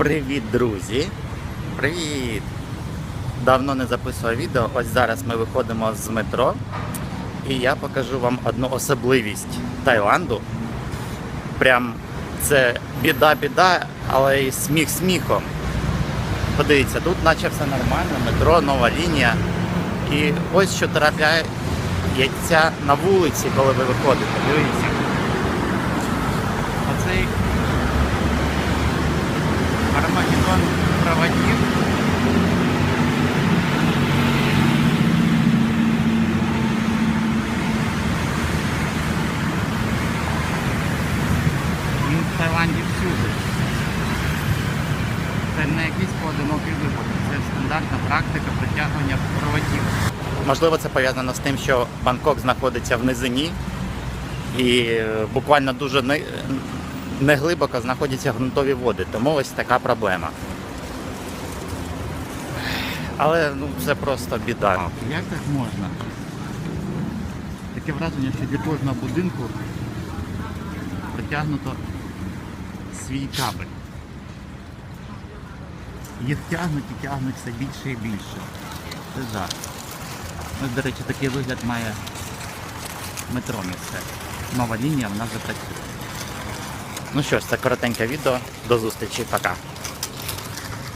Привіт, друзі! Привіт! Давно не записував відео. Ось зараз ми виходимо з метро. І я покажу вам одну особливість Таїланду. Прям це біда-біда, але і сміх сміхом. Подивіться, тут наче все нормально, метро, нова лінія. І ось що трапляється на вулиці, коли ви виходите. Дивіться. Оцей проводів. Він в Таїланді всюди. Це не якийсь поодинокий випадок, це стандартна практика притягування проводів. Можливо, це пов'язано з тим, що Бангкок знаходиться в низині і е, буквально дуже не, не глибоко знаходяться ґрунтові води, тому ось така проблема. Але ну, це просто біда. Як так можна? Таке враження, що для кожного будинку притягнуто свій кабель. Їх тягнуть і тягнуть все більше і більше. Це жах. Ось, до речі, такий вигляд має метро місцеве. Нова лінія в нас вже працює. Ну що ж, це коротеньке відео. До зустрічі, пока.